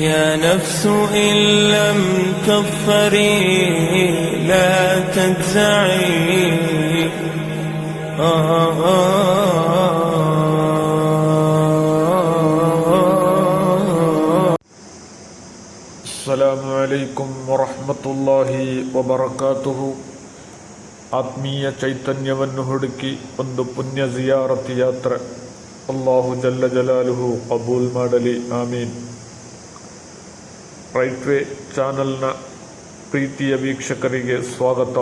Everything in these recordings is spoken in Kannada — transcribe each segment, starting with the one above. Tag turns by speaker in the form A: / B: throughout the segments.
A: يا نفس إن لم تظفري لا تجزعي آه آه آه
B: ಅಸ್ಸಲಾಮು ಅಲೈಕುಂ ವರಹಮತುಲ್ಲಾಹಿ ವಬರಕಾತುಹು ಆತ್ಮೀಯ ಚೈತನ್ಯವನ್ನು ಹುಡುಕಿ ಒಂದು ಪುಣ್ಯ ಜಿಯಾರತಿ ಯಾತ್ರೆ ಅಲ್ಲಾಹು ಜಲ್ಲ ಜಲಾಲುಹು ಕಬೂಲ್ ಮಾಡಲಿ ಆಮೀನ್ ರೈಟ್ ವೇ ಚಾನಲ್ನ ಪ್ರೀತಿಯ ವೀಕ್ಷಕರಿಗೆ ಸ್ವಾಗತ.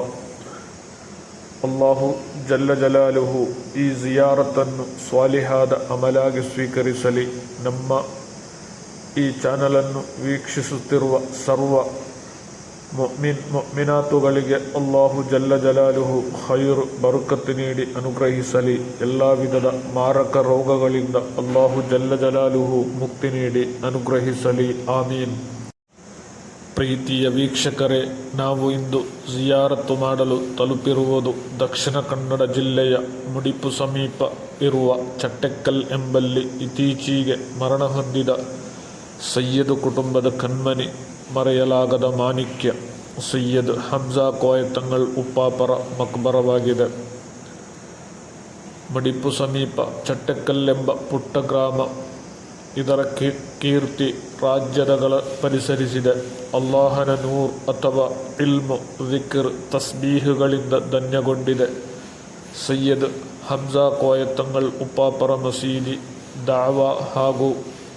B: ಅಲ್ಲಾಹು ಜಲ್ಲ ಜಲಾಲುಹು ಈ ಜಿಯಾರತನ್ನು ಸ್ವಾಲಿಹಾದ ಅಮಲಾಗಿ ಸ್ವೀಕರಿಸಲಿ. ನಮ್ಮ ಈ ಚಾನಲನ್ನು ವೀಕ್ಷಿಸುತ್ತಿರುವ ಸರ್ವ ಮೊಮಿನ್ ಮೊಮಿನಾತುಗಳಿಗೆ ಅಲ್ಲಾಹು ಜಲ್ಲ ಜಲಾಲುಹು ಹೈರು ಬರುಕತ್ತು ನೀಡಿ ಅನುಗ್ರಹಿಸಲಿ. ಎಲ್ಲ ವಿಧದ ಮಾರಕ ರೋಗಗಳಿಂದ ಅಲ್ಲಾಹು ಜಲ್ಲ ಜಲಾಲುಹು ಮುಕ್ತಿ ನೀಡಿ ಅನುಗ್ರಹಿಸಲಿ. ಆಮೀನ್. ಪ್ರೀತಿಯ ವೀಕ್ಷಕರೇ, ನಾವು ಇಂದು ಜಿಯಾರತ್ತು ಮಾಡಲು ತಲುಪಿರುವುದು ದಕ್ಷಿಣ ಕನ್ನಡ ಜಿಲ್ಲೆಯ ಮುಡಿಪು ಸಮೀಪ ಇರುವ ಚಟ್ಟೆಕ್ಕಲ್ ಎಂಬಲ್ಲಿ ಇತ್ತೀಚೆಗೆ ಮರಣ ಹೊಂದಿದ ಸಯ್ಯದ್ ಕುಟುಂಬದ ಕಣ್ಮನಿ ಮರೆಯಲಾಗದ ಮಾಣಿಕ್ಯ ಸಯ್ಯದ್ ಹಮ್ಜಾ ಕೋಯತಂಗಳ್ ಉಪ್ಪಾಪರ ಮಕ್ಬರವಾಗಿದೆ. ಮಡಿಪು ಸಮೀಪ ಚಟ್ಟೆಕ್ಕಲ್ಲೆಂಬ ಪುಟ್ಟ ಗ್ರಾಮ, ಇದರ ಕೀರ್ತಿ ರಾಜ್ಯದಗಳ ಪರಿಸರಿಸಿದೆ. ಅಲ್ಲಾಹನ ನೂರ್ ಅಥವಾ ಇಲ್ಮ್ ವಿಕ್ರ್ ತಸ್ಬೀಹುಗಳಿಂದ ಧನ್ಯಗೊಂಡಿದೆ. ಸಯ್ಯದ್ ಹಮ್ಜಾ ಕೋಯತಂಗಳ್ ಉಪಾಪರ ಮಸೀದಿ ದಾವಾ ಹಾಗೂ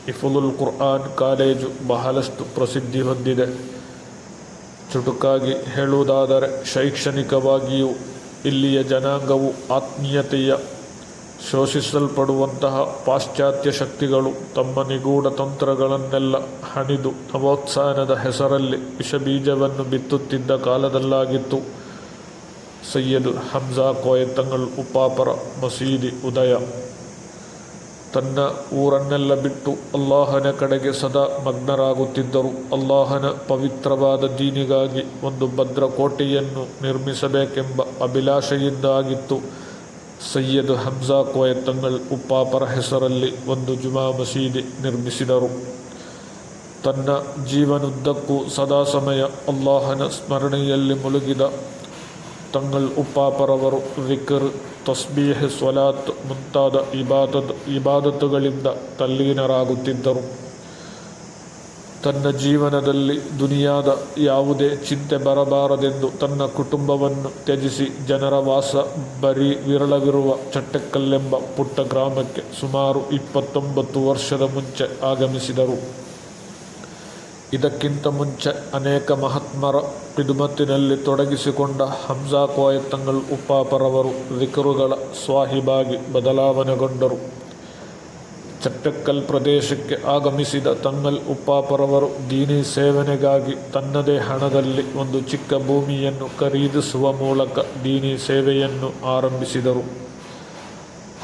B: ಇಫುಲುಲ್ ಕುರ್ಆನ್ ಕಾಲೇಜು ಬಹಳಷ್ಟು ಪ್ರಸಿದ್ಧಿ ಹೊಂದಿದೆ. ಚುಟುಕಾಗಿ ಹೇಳುವುದಾದರೆ, ಶೈಕ್ಷಣಿಕವಾಗಿಯೂ ಇಲ್ಲಿಯ ಜನಾಂಗವು ಆತ್ಮೀಯತೆಯ ಶೋಷಿಸಲ್ಪಡುವಂತಹ ಪಾಶ್ಚಾತ್ಯ ಶಕ್ತಿಗಳು ತಮ್ಮ ನಿಗೂಢ ತಂತ್ರಗಳನ್ನೆಲ್ಲ ಹಣಿದು ನವೋತ್ಸಾಹನದ ಹೆಸರಲ್ಲಿ ವಿಷಬೀಜವನ್ನು ಬಿತ್ತುತ್ತಿದ್ದ ಕಾಲದಲ್ಲಾಗಿತ್ತು. ಸಯ್ಯದ್ ಹಮ್ಜಾ ಕೋಯತಂಗಳ್ ಉಪಾಪರ ಮಸೀದಿ ಉದಯ. ತನ್ನ ಊರನ್ನೆಲ್ಲ ಬಿಟ್ಟು ಅಲ್ಲಾಹನ ಕಡೆಗೆ ಸದಾ ಮಗ್ನರಾಗುತ್ತಿದ್ದರು. ಅಲ್ಲಾಹನ ಪವಿತ್ರವಾದ ದೀನಿಗಾಗಿ ಒಂದು ಭದ್ರ ಕೋಟೆಯನ್ನು ನಿರ್ಮಿಸಬೇಕೆಂಬ ಅಭಿಲಾಷೆಯಿಂದ ಆಗಿತ್ತು ಸಯ್ಯದ್ ಹಮ್ಜಾ ಕೋಯತಂಗಳ್ ಉಪ್ಪಾಪರ ಹೆಸರಲ್ಲಿ ಒಂದು ಜುಮಾ ಮಸೀದಿ ನಿರ್ಮಿಸಿದರು. ತನ್ನ ಜೀವನುದ್ದಕ್ಕೂ ಸದಾ ಸಮಯ ಅಲ್ಲಾಹನ ಸ್ಮರಣೆಯಲ್ಲಿ ಮುಳುಗಿದ ತಂಗಳ್ ಉಪ್ಪಾಪರವರು ವಿಕರ್, ತಸ್ಬೀಹ್ ಸ್ವಲಾತ್ ಮುಂತಾದ ಇಬಾದತ್, ಇಬಾದತ್ತುಗಳಿಂದ ತಲ್ಲೀನರಾಗುತ್ತಿದ್ದರು. ತನ್ನ ಜೀವನದಲ್ಲಿ ದುನಿಯಾದ ಯಾವುದೇ ಚಿಂತೆ ಬರಬಾರದೆಂದು ತನ್ನ ಕುಟುಂಬವನ್ನು ತ್ಯಜಿಸಿ ಜನರ ವಾಸ ಬರೀ ವಿರಳವಿರುವ ಚಟ್ಟಕ್ಕಲ್ಲೆಂಬ ಪುಟ್ಟ ಗ್ರಾಮಕ್ಕೆ ಸುಮಾರು ಇಪ್ಪತ್ತೊಂಬತ್ತು ವರ್ಷದ ಮುಂಚೆ ಆಗಮಿಸಿದರು. ಇದಕ್ಕಿಂತ ಮುಂಚೆ ಅನೇಕ ಮಹಾತ್ಮರ ಪಿದುಮತ್ತಿನಲ್ಲಿ ತೊಡಗಿಸಿಕೊಂಡ ಹಂಸಾ ಕೋಯತ್ತಂಗಲ್ ಉಪ್ಪಾಪರವರು ವಿಕರುಗಳ ಸ್ವಾಹಿಬಾಗಿ ಬದಲಾವಣೆಗೊಂಡರು. ಚಟ್ಟೆಕ್ಕಲ್ ಪ್ರದೇಶಕ್ಕೆ ಆಗಮಿಸಿದ ತಂಗಲ್ ಉಪ್ಪಾಪರವರು ದೀನಿ ಸೇವನೆಗಾಗಿ ತನ್ನದೇ ಹಣದಲ್ಲಿ ಒಂದು ಚಿಕ್ಕ ಭೂಮಿಯನ್ನು ಖರೀದಿಸುವ ಮೂಲಕ ದೀನಿ ಸೇವೆಯನ್ನು ಆರಂಭಿಸಿದರು.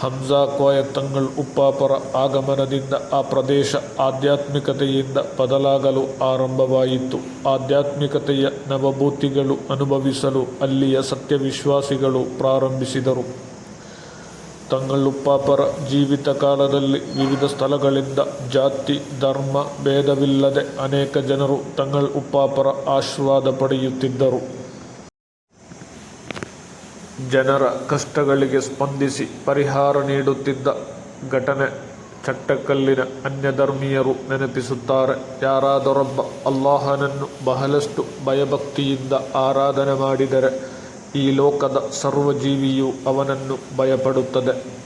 B: ಹಂಜಾ ಕೋಯತಂಗಳ್ ಉಪ್ಪಾಪರ ಆಗಮನದಿಂದ ಆ ಪ್ರದೇಶ ಆಧ್ಯಾತ್ಮಿಕತೆಯಿಂದ ಬದಲಾಗಲು ಆರಂಭವಾಯಿತು. ಆಧ್ಯಾತ್ಮಿಕತೆಯ ನವಭೂತಿಗಳು ಅನುಭವಿಸಲು ಅಲ್ಲಿಯ ಸತ್ಯವಿಶ್ವಾಸಿಗಳು ಪ್ರಾರಂಭಿಸಿದರು. ತಂಗಳುಪ್ಪಾಪರ ಜೀವಿತ ಕಾಲದಲ್ಲಿ ವಿವಿಧ ಸ್ಥಳಗಳಿಂದ ಜಾತಿ, ಧರ್ಮ, ಭೇದವಿಲ್ಲದೆ ಅನೇಕ ಜನರು ತಂಗಳ್ ಉಪ್ಪಾಪರ ಆಶೀರ್ವಾದ ಪಡೆಯುತ್ತಿದ್ದರು. ಜನರ ಕಷ್ಟಗಳಿಗೆ ಸ್ಪಂದಿಸಿ ಪರಿಹಾರ ನೀಡುತ್ತಿದ್ದ ಘಟನೆ ಚಟ್ಟಕಲ್ಲಿನ ಅನ್ಯಧರ್ಮೀಯರು ನೆನಪಿಸುತ್ತಾರೆ. ಯಾರಾದರೊಬ್ಬ ಅಲ್ಲಾಹನನ್ನು ಬಹಳಷ್ಟು ಭಯಭಕ್ತಿಯಿಂದ ಆರಾಧನೆ ಮಾಡಿದರೆ ಈ ಲೋಕದ ಸರ್ವಜೀವಿಯು ಅವನನ್ನು ಭಯಪಡುತ್ತದೆ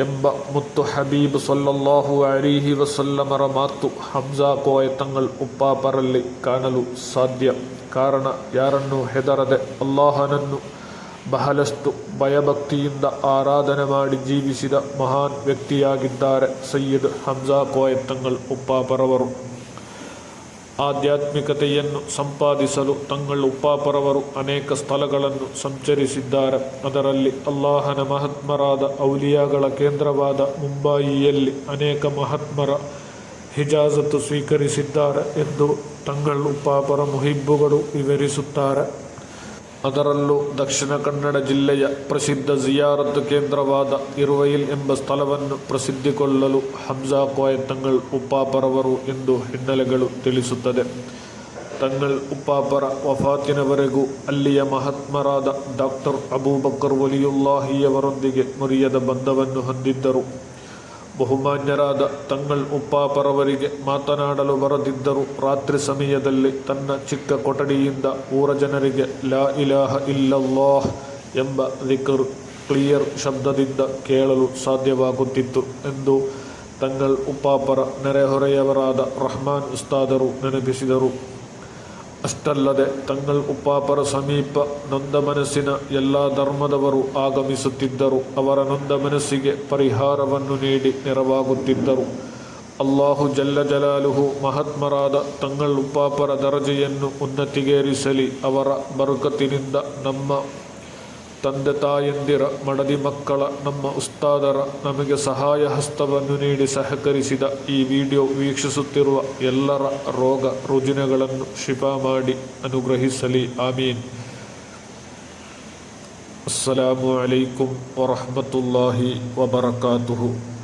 B: ಎಂಬ ಮುತ್ತು ಹಬೀಬ್ ಸಲ್ಲಲ್ಲಾಹು ಅರಿಹಿ ವಸಲ್ಲಮರ ಮಾತು ಹಮ್ಜಾ ಕೋಯತಂಗಳ್ ಉಪ್ಪಾಪರಲ್ಲಿ ಕಾಣಲು ಸಾಧ್ಯ. ಕಾರಣ ಯಾರನ್ನು ಹೆದರದೆ ಅಲ್ಲಾಹನನ್ನು ಬಹಳಷ್ಟು ಭಯಭಕ್ತಿಯಿಂದ ಆರಾಧನೆ ಮಾಡಿ ಜೀವಿಸಿದ ಮಹಾನ್ ವ್ಯಕ್ತಿಯಾಗಿದ್ದಾರೆ ಸಯ್ಯದ್ ಹಮ್ಜಾ ತಂಗಳ್ ಉಪ್ಪಾಪರವರು. ಆಧ್ಯಾತ್ಮಿಕತೆಯನ್ನು ಸಂಪಾದಿಸಲು ತಂಗಳ ಉಪ್ಪಾಪರವರು ಅನೇಕ ಸ್ಥಳಗಳನ್ನು ಸಂಚರಿಸಿದ್ದಾರೆ. ಅದರಲ್ಲಿ ಅಲ್ಲಾಹನ ಮಹಾತ್ಮರಾದ ಔಲಿಯಾಗಳ ಕೇಂದ್ರವಾದ ಮುಂಬಯಿಯಲ್ಲಿ ಅನೇಕ ಮಹಾತ್ಮರ ಹಿಜಾಜತ್ತು ಸ್ವೀಕರಿಸಿದ್ದಾರೆ ಎಂದು ತಂಗಳ ಉಪ್ಪಾಪರ ಮುಹಿಬ್ಬುಗಳು ವಿವರಿಸುತ್ತಾರೆ. ಅದರಲ್ಲೂ ದಕ್ಷಿಣ ಕನ್ನಡ ಜಿಲ್ಲೆಯ ಪ್ರಸಿದ್ಧ ಜಿಯಾರತ್ ಕೇಂದ್ರವಾದ ಇರುವೈಲ್ ಎಂಬ ಸ್ಥಳವನ್ನು ಪ್ರಸಿದ್ಧಿಗೊಳ್ಳಲು ಹಮ್ಜಾ ಕೋಯ ತಂಗಳ್ ಉಪ್ಪಾಪರವರು ಎಂದು ಹಿನ್ನೆಲೆಗಳು ತಿಳಿಸುತ್ತದೆ. ತಂಗಳ್ ಉಪ್ಪಾಪರ ವಫಾತಿನವರೆಗೂ ಅಲ್ಲಿಯ ಮಹಾತ್ಮರಾದ ಡಾಕ್ಟರ್ ಅಬೂಬಕರ್ ವಲಿಯುಲ್ಲಾಹಿಯವರೊಂದಿಗೆ ಮುರಿಯದ ಬಂಧವನ್ನು ಹೊಂದಿದ್ದರು. ಬಹುಮಾನ್ಯರಾದ ತಂಗಳ್ ಉಪ್ಪಾಪರವರಿಗೆ ಮಾತನಾಡಲು ಬರದಿದ್ದರೂ ರಾತ್ರಿ ಸಮಯದಲ್ಲಿ ತನ್ನ ಚಿಕ್ಕ ಕೊಠಡಿಯಿಂದ ಊರ ಜನರಿಗೆ ಲಾ ಇಲಾಹ ಇಲ್ಲಲ್ಲಾಹ್ ಎಂಬ ಲಿಖರ್ ಕ್ಲಿಯರ್ ಶಬ್ದದಿಂದ ಕೇಳಲು ಸಾಧ್ಯವಾಗುತ್ತಿತ್ತು ಎಂದು ತಂಗಳ್ ಉಪ್ಪಾಪರ ನೆರೆಹೊರೆಯವರಾದ ರಹಮಾನ್ ಉಸ್ತಾದರು ನೆನಪಿಸಿದರು. ಅಷ್ಟಲ್ಲದೆ ತಂಗಲ್ ಉಪ್ಪಾಪರ ಸಮೀಪ ನೊಂದ ಮನಸ್ಸಿನ ಎಲ್ಲ ಧರ್ಮದವರು ಆಗಮಿಸುತ್ತಿದ್ದರು. ಅವರ ನೊಂದ ಮನಸ್ಸಿಗೆ ಪರಿಹಾರವನ್ನು ನೀಡಿ ನೆರವಾಗುತ್ತಿದ್ದರು. ಅಲ್ಲಾಹು ಜಲ್ಲ ಜಲಾಲುಹು ಮಹಾತ್ಮರಾದ ತಂಗಳ್ ಉಪಾಪರ ದರ್ಜೆಯನ್ನು ಉನ್ನತಿಗೇರಿಸಲಿ. ಅವರ ಬರುಕತಿನಿಂದ ನಮ್ಮ ತಂದೆ ತಾಯಂದಿರ, ಮಡದಿ ಮಕ್ಕಳ, ನಮ್ಮ ಉಸ್ತಾದರ ನಮಗೆ ಸಹಾಯ ಹಸ್ತವನ್ನು ನೀಡಿ ಸಹಕರಿಸಿದ ಈ ವಿಡಿಯೋ ವೀಕ್ಷಿಸುತ್ತಿರುವ ಎಲ್ಲರ ರೋಗ ರುಜಿನಗಳನ್ನು ಶಿಫಾ ಮಾಡಿ ಅನುಗ್ರಹಿಸಲಿ. ಆಮೀನ್. ಅಸ್ಸಲಾಮು ಅಲೈಕುಂ ವರಹಮತುಲ್ಲಾಹಿ ವಬರಕಾತುಹು.